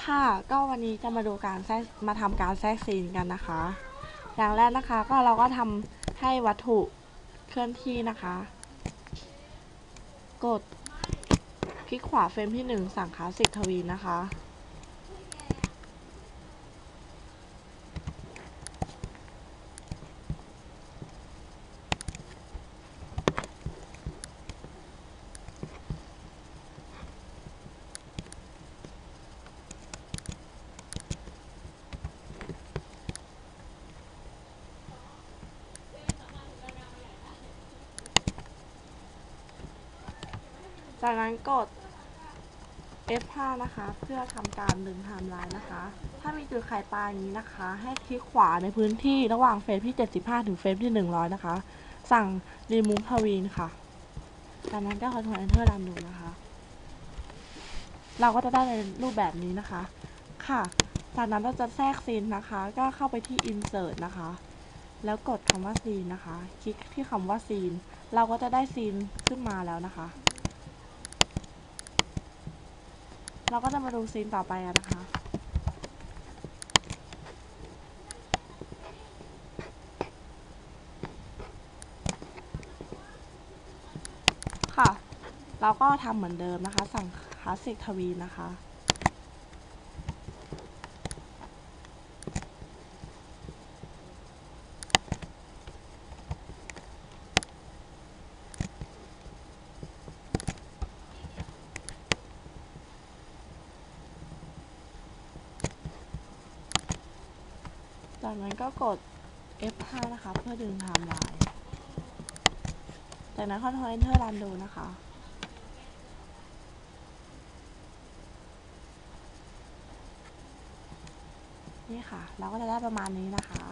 ค่ะ ก็วันนี้จะมาดูการแทรกมาทำการแทรกซีนกันนะคะ อย่างแรกนะคะก็เราก็ทำให้วัตถุเคลื่อนที่นะคะ กดคลิกขวาเฟรมที่หนึ่งสั่งคลาสสิกทวีนะคะ จากนั้นกด F5 นะคะ เพื่อทำการดึงไทม์ไลน์นะคะ ถ้ามีจุดไข่ปลาอย่างนี้นะคะ ให้คลิกขวาในพื้นที่ระหว่างเฟรมที่ 75 ถึงเฟรมที่ 100 นะคะ สั่ง remove ทวีนค่ะ จากนั้นก็ Ctrl Enter รันดูนะคะ เราก็จะได้ในรูปแบบนี้นะคะ ค่ะ จากนั้นเราจะแทรกซีนนะคะ ก็เข้าไปที่ insert นะคะ แล้วกดคำว่าซีนนะคะ คลิกที่คำว่าซีน เราก็จะได้ซีนขึ้นมาแล้วนะคะ เราก็จะมาดูซีนต่อไปนนะคะ ค่ะ เราก็ทำเหมือนเดิมนะคะ สั่งคลาสสิกทวีนะคะ จากนั้นก็กด F5 นะคะ เพื่อดึงไทม์ไลน์ จากนั้น Ctrl Enter รันดูนะคะ นี่ค่ะ เราก็จะได้ประมาณนี้นะคะ